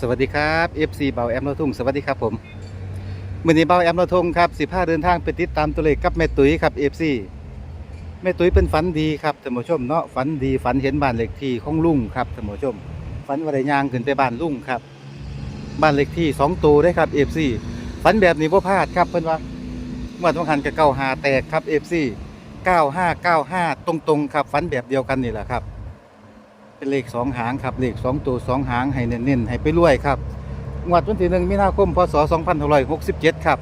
สวัสดีครับ FC เบาแอมเราทุ่งสวัสดีครับผมมือนี้เบาแอมเราทุ่งครับสิพาเดินทางไปติดตามตัวเลขกับแม่ตุ้ยครับ FC แม่ตุ้ยเป็นฝันดีครับท่านผู้ชมเนาะฝันดีฝันเห็นบ้านเลขที่ของลุงครับท่านผู้ชมฝันว่าได้ย่างขึ้นไปบ้านลุงครับ บ้านเลขที่สองตัวได้ครับ FC ฝันแบบนี้บ่พลาดครับเพิ่อนว่าเมื่อต้องหันกับเก้าหาแตกครับ FC 9595 ตรงๆครับฝันแบบเดียวกันนี่แหละครับ เป็นเลขสองหางครับเลขสองตัวสองหางให้เน้นๆให้ไปรวยครับงวดวันที่หนึ่งมีนาคมพศ2567 ครับ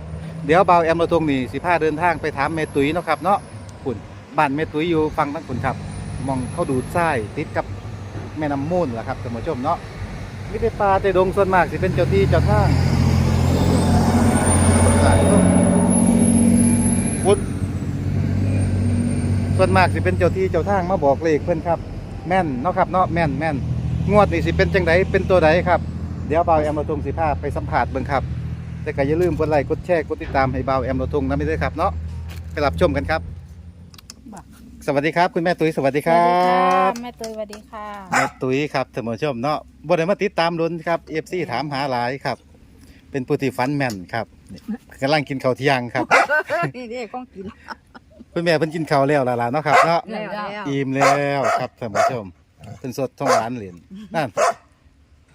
เดี๋ยวเบาแอมเราตรงนี้สิพาเดินทางไปถามแม่ตุ้ยเนาะครับเนาะคุณบ้านแม่ตุ้ยอยู่ฟังทั้งคุณครับ มองเข้าดูดทรายติดกับแม่น้ำมูลล่ะครับท่านผู้ชมเนาะมิได้ปลาแต่ดงส่วนมากสิเป็นเจ้าที่เจ้าทางคุณส่วนมากสิเป็นเจ้าที่เจ้าทางมาบอกเลขเพิ่อนครับ แม่นเนาะครับเนาะแม่นแม่นงวดนี่สิเป็นจังไดเป็นตัวใดครับ เดี๋ยวเบาแอมเราทงสิพาไปสัมผัสเบิ่งครับ แต่ก็อย่าลืมกดไลค์กดแชร์กดติดตามให้เบาแอมเราทงนะไม่ได้ครับเนาะไปรับชมกันครับ สวัสดีครับ คุณแม่ตุ้ยสวัสดีครับ แม่ตุ้ยสวัสดีค่ะแม่ตุ้ยครับท่านผู้ชมเนาะบ่ได้มาติดตามลุ้นครับ FC ถามหาหลายครับ เป็นผู้ที่ฟันแม่นครับนี่กำลังกินข้าวเที่ยงครับ นี่นี่ก้องกิน คุณแม่เพิ่นกินข้าวแล้วล่ะล่ะเนาะครับเนาะแล้วแล้วอิ่มแล้วครับท่านผู้ชมเป็นสดท้องร้านเหรียญนั่น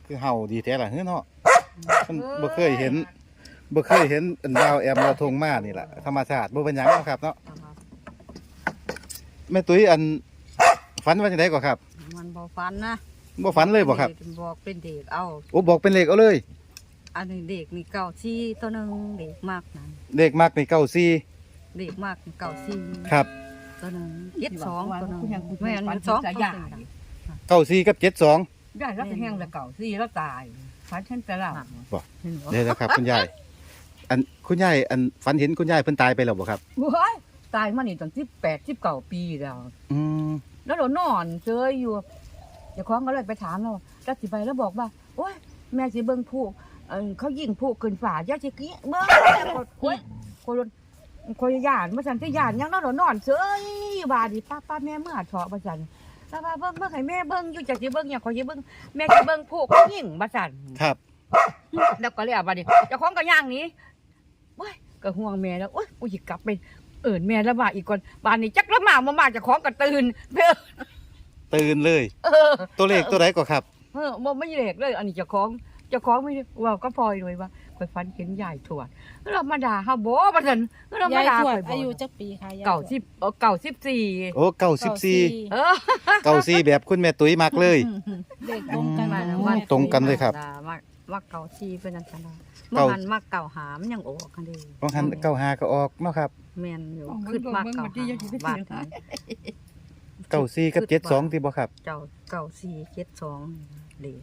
คือเห่าดีแท้ล่ะเฮ้ยเนาะมันบ่เคยเห็นบ่เคยเห็นอันดาวแอมเราทงมานี่แหละธรรมชาติบ่เป็นหยังเนาะครับเนาะแม่ตุ้ยอันฝันว่าจังไดก่อนครับมันบอฟันนะบ่ฝันเลยบ่ครับบอกเป็นเด็กเอาโอ้บอกเป็นเลขเอาเลย อันนี้เด็กมีเก่าซี่ตัวหนึงเด็กมากนั้นเลขมากในเก้าสี่ เด็กมากเก่าซี่ครับตัวหนึงเจ็ดสองตัวหนึงแม่แม่นนมันสองจะตัวใหญ่เก้าสี่กับเจ็ดสองใหญ่แล้วก็แห้งแล้วเก่าสี่แล้วตายพันฉันไปแล้วเห็นบ่เดี๋ยวนะครับคุณยายอันคุณยายอันฝันเห็นคุณยายเพิ่นตายไปแล้วบ่ครับโอ้ยตายมานี่ตั้งที่แปดที่เก่าปีแล้วอืมแล้วเรานอนเจออยู่เจ้าของก็เลยไปถามเราแล้วสิไปแล้วบอกว่าโอ้ยแม่สิเบิ่งผู้เอิ่นเขายิงผู้ขึ้นฝ่าย่าสิกี้เบิ่งโอ้ยคน คนย่านมาสั่นจะย่านยังแล้วเรานอนเฉยบาดนีป้าป้าแม่เมื่อเถาะมาสั่นแล้วว่าเบิ่งเบิ่งให้แม่เบิ่งอยู่จักสิเบิ่งหยังขอยสิเบิ่งแม่สิเบิ่งผู้เขายิงมาสั่นครับ แล้วก็เลยอะบัดนี้เจ้าของก็ย่างหนี้ว้ยก็ห่วงแม่แล้วโอ้ยกูสิกลับไปเอิ้นแม่ละมาอีกก่อนบ้านนี้จักละมามามาเจ้าของก็ตื่นเด้อตื่นเลย เออตัวเลขตัวไหนก่อนครับ เออบ่ไม่เล็กเลย อันนี้เจ้าของเจ้าของไม่ได้ว่าก็พลอยเลยว่า ข่อยฝันเห็นยายทวดเรามาด่าเฮาบ่บัดนั้นเรามายายด่าทวดข่อยบ่อายุจักปีค่ะยายเก่าสิบเออเก่าสิบสี่โอ้เก้าสิบสี่เออ เก้าสี่แบบคุณแม่ตุ้ยมักเลย เด็กตรงกันอืมว่าตรงกันเลย ครับด่ามามาเก่าชีเป็นจังซั่นล่ะเก่าเมื่อหันมาเก่าหามนยังออกกันเด้บางคันเก้าหาก็ออกเนาะครับแม่นอยู่อ๋อขึ้นมาเก่าเบิ่งเบิ่งหาเบิ่งบาดนั้นเก้าสี่กับเจ็ดสองที่บ่ครับ เจ้าเก่าสี่เจ็ดสองเลย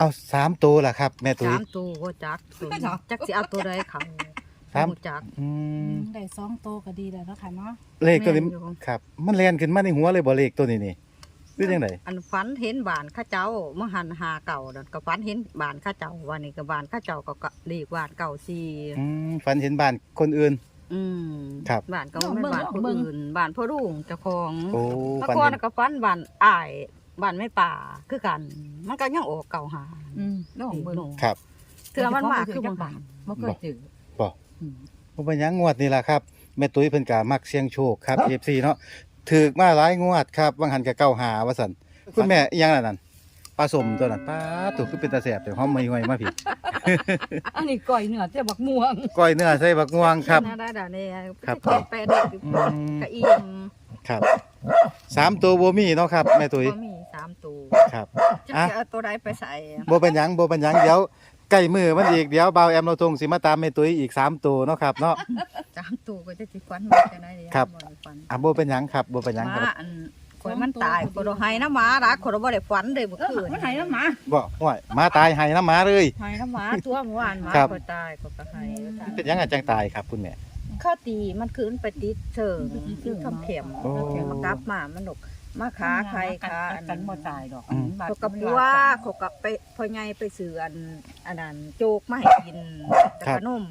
เอาสามตัวล่ะครับ แม่ตุ้ย สามตัวก็จักตัวนี้จักสิเอาตัวใดเขาสามบ่จัก อืมได้สองโตวก็ดีแล้วเนาะค่ะเนาะเลขตัวนี้แม่นอยู่ ครับ มันแล่นขึ้นมาในหัวเลยบ่เลขตัวนี้นี่คือจังไดอันฝันเห็นบ้านข้าเจ้าเมื่อหันหาเก่านั่นก็ฝันเห็นบ้านข้าเจ้าวันนี้ก็บ้านข้าเจ้าก็ก็เรียกบ้านเก่าสี่อืมฝันเห็นบ้านคนอื่น อืมครับบ้านก็บ่แม่นบ้านผู้อื่นบ้านพ่อรุ่งเจ้าของโอ้เมื่อฝันก่อนเห็นก็ฝันบ้านอ้าย บ้านไม่ป่าคือกัน มันก็ยังออกเก่าหาอืมน้องเบิ่งครับเถื่อมันมาคือบ่หันบ่เคยเจอบ่บ่เป็นหยังงวดนี่ล่ะครับแม่ตุ้ยเพิ่นก็มักเสี่ยงโชคครับ FC เนาะถูกมาหลายงวดครับบางหันก็เก้าหาว่าซั่นคุณแม่อีหยังล่ะนั่นปลาสมตัวนั้นป้าตัวคือเป็นตาแสบแต่หอมไม่ห่วยมาพี่อันนี้ก้อยเนื้อเจ้าบักม่วงก้อยเนื้อใส่บักม่วงครับได้ได้ๆเนี่ยครับเจ็ดแปดเด็กอืมกะเอียมครับสามตัวบ่มีเนาะครับแม่ตุ้ยก็มีสามตัวครับจะอะเอาตัวใดไปใส่บ่เป็นหยังบ่เป็นหยังเดี๋ยวใกล้มือมันอีกเดี๋ยวเบาแอมเราทงสิมาตามแม่ตุ้ยอีกสามตัวเนาะครับเนาะ สามตัวก็จะจิควันมาจะได้เลยครับได้ฟันอะบ่เป็นหยังครับบ่เป็นหยังครับมาอันคนมันตายคนเราให้น้ำหมารักคนเราบ่ได้ฝันเลยเมื่อคืนมันไหนน้ำหมาบ่ห่วยมาตายให้น้ำหมาเลย ให้น้ำหมาตัวเมื่อวานหมาครับคนตายคนก็ให้เป็นหยังอาจังตายครับคุณแม่ ข้าวตีมันคืนไปติดเชิงคือทำเข็มโอ้เข็มมากลับมามันดก มาขาใครขาอันกันบ่ตายดอกอืมเขากับว่าเขากับไปพ่อใหญ่ไปซื้ออันอันนั้นโจกมาให้กินแต่ขนม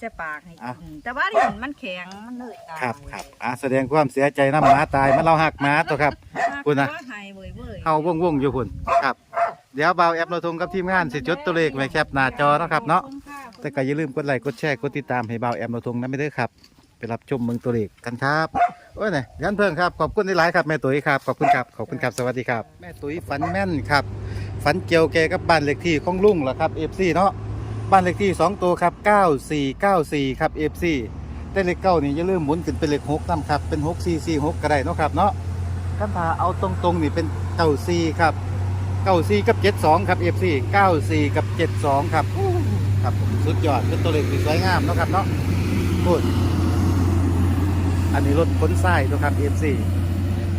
ใส่ปากให้กินแต่ว่านี่มันแข็งมันเลยตายครับครับอะแสดงความเสียใจน้ำหมาตายมันเราหักหมาตัวครับ คุณน่ะว่าให้เว้ยเว้ย เฮาว่องๆอยู่คุณครับ เดี๋ยวเบาแอปเราทงกับทีมงานสิจดตัวเลขไว้แคปหน้าจอเนาะครับเนาะ แต่ก็อย่าลืมกดไลค์กดแชร์กดติดตามให้เบาแอปเราทงนะไม่ได้อครับ ไปรับชมเมืองตัวเลขกันครับ โอ้ยนี่ยันเพิ่งครับ ขอบคุณหลายๆครับแม่ตุ๋ยครับ ขอบคุณครับ ขอบคุณครับ สวัสดีครับ แม่ตุ๋ยฝันแม่นครับ ฝันเกี่ยวแกกับบ้านเลขที่ของลุงเหรอครับเอฟซีเนาะ บ้านเลขที่สองตัวครับ9494ครับเอฟซีแต่เลขเก้านี่อย่าลืมหมุนขึ้นเป็นเลขหกนำครับ เป็นหกสี่สี่หกก็ได้เนาะครับเนาะคันถ้าเอาตรงๆนี่เป็นเก้าสี่ครับเก้าสี่กับเจ็ดสองครับเอฟซีเก้าสี่กับเจ็ดสองครับ ครับผมสุดยอดเป็นตัวเลขที่สวยงามเนาะครับเนาะพูด อันนี้รถขนทรายตัวครับ FC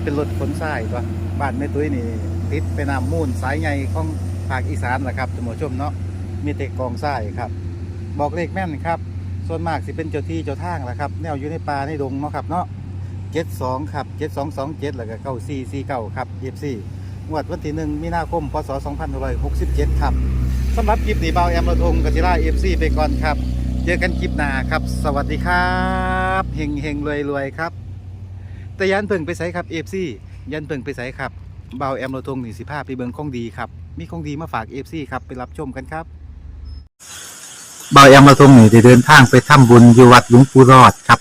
เป็นรถขนทรายตัวบ้านแม่ตุ้ยนี่ติดไปน้ำมูลสายใหญ่ของภาคอีสานแหละครับท่านผู้ชมเนาะมีแต่กองทรายครับ บอกเลขแม่นครับ ส่วนมากสิเป็นเจ้าที่เจ้าทางแหละครับ แนวอยู่ในป่าในดงเนาะครับเนาะ72ครับ7227แล้วก็9449ครับ FC งวดวันที่หนึ่งมีนาคมพศ2567ครับสำหรับคลิปนี้เบาแอมระทงกศิรา FC ไปก่อนครับ เจอกันคลิปหน้าครับ สวัสดีครับเฮงเฮงรวยรวยครับแต่ยันเพิ่งไปใส่ครับเอฟซียันเพิ่งไปใส่ครับเบาแอมโรทงหนี่งสิภาไปเบิงของดีครับมีของดีมาฝากเอฟซีครับไปรับชมกันครับเบาแอมโรทงหนี่ได้เดินทางไปทำบุญอยู่วัดหลวงปู่รอดครับ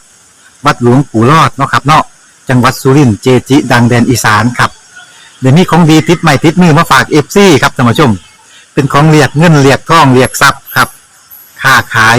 วัดหลวงปู่รอดเนาะครับเนาะจังหวัดสุรินทร์เจจิ ดังแดนอีสานครับเดี๋ยวนี้ของดีติดใหม่ติดมือมาฝากเอฟซีครับท่านผู้ชม เป็นของเรียกเงินเรียกทองเรียกทรัพย์ครับค้าขาย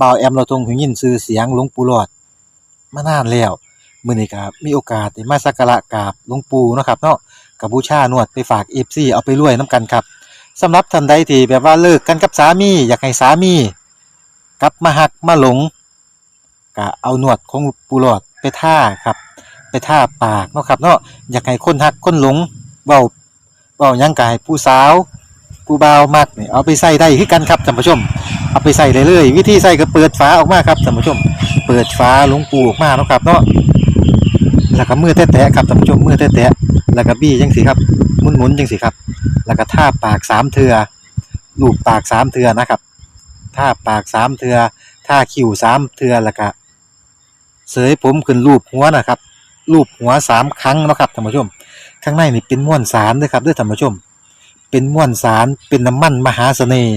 บ่าวแอมเราทรงหูยินชื่อเสียงหลวงปู่หลอด มานานแล้วมื้อนี้ก็มีโอกาสได้มาสักการะกราบหลวงปู่เนาะครับเนาะกับบูชานวดไปฝาก FC เอาไปรวยนํกันครับสำหรับท่านใดที่แบบว่าเลิกกันกับสามีอยากให้สามี กลับมาหักมาหลงก็เอาหนวดของปูหลอดไปท่าครับ ไปท่าปากเนาะครับเนาะอยากให้คนหักคนหลงเบาเบายังกายผู้สาวผู้บ่าวมักเนี่ยเอาไปใส่ได้คือกันครับท่านผู้ชม เอาไปใส่เลยเลย วิธีใส่ก็เปิดฝาออกมาครับท่านผู้ชม เปิดฝาหลวงปูออกมาเนาะครับเนาะแล้วก็มือแตะๆครับท่านผู้ชมมือแตะๆแล้วก็บี้จังสิครับหมุนๆจังสิครับ แล้วก็ท่าปากสามเทือลูบปากสามเทือนะครับท่าปากสามเทือท่าคิ้วสามเทือแล้วก็เสยผมขึ้นรูปหัวนะครับรูปหัวสามครั้งเนาะครับท่านผู้ชม ข้างในนี่เป็นม้วนสารด้วยครับด้วยท่านผู้ชม เป็นม้วนสารเป็นน้ำมันมหาเสน่ห์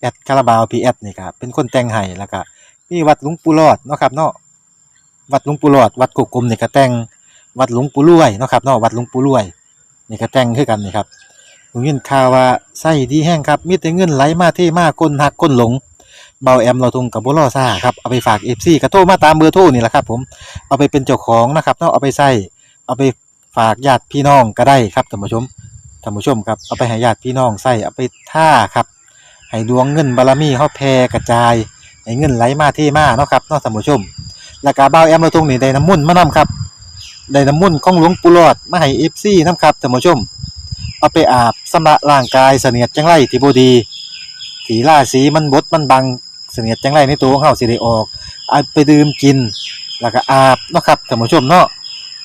แอดคาราบาวพีแอดนี่ครับเป็นคนแต่งให้แล้วก็มีวัดหลวงปู่รอดเนาะครับเนาะวัดหลวงปู่รอด วัดกุกกลมนี่ก็แต่งวัดหลวงปู่รวยเนาะครับเนาะวัดหลวงปู่รวยนี่ก็แต่งคือกันนี่ครับผมยินข่าวว่าไส้ดีแห้งครับมีแต่เงินไหลมาเทมาก้นหักก้นหลงเบาแอมเราทุงกับบุรอซ่าครับเอาไปฝากเอฟซีกระโทมาตามเบอร์โทรนี่แหละครับ ผมเอาไปเป็นเจ้าของนะครับเนาะเอาไปใส่เอาไปฝากญาติพี่น้องก็ได้ครับท่านผู้ชมท่านผู้ชมครับเอาไปให้ญาติพี่น้องใส่เอาไปท่าครับ ให้ดวงเงินบารมีเฮาแผ่กระจาย ให้เงินไหลมาเทมาเนาะครับเนาะท่านผู้ชม แล้วก็บ่าวแอมเราตรงนี้ได้น้ำมุ่นมานํครับได้น้ำมุ่นของหลวงปู่หลอดมาให้ FC นํครับท่านผู้ชม เอาไปอาบสำระร่างกายเสนียดจังไรที่บดีสีราสีมันบดมันบังเสนียดจังไรในตัวของเฮาสิได้ออกเอาไปดื่มกิน แล้วก็อาบเนาะครับท่านผู้ชมเนาะ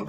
ณ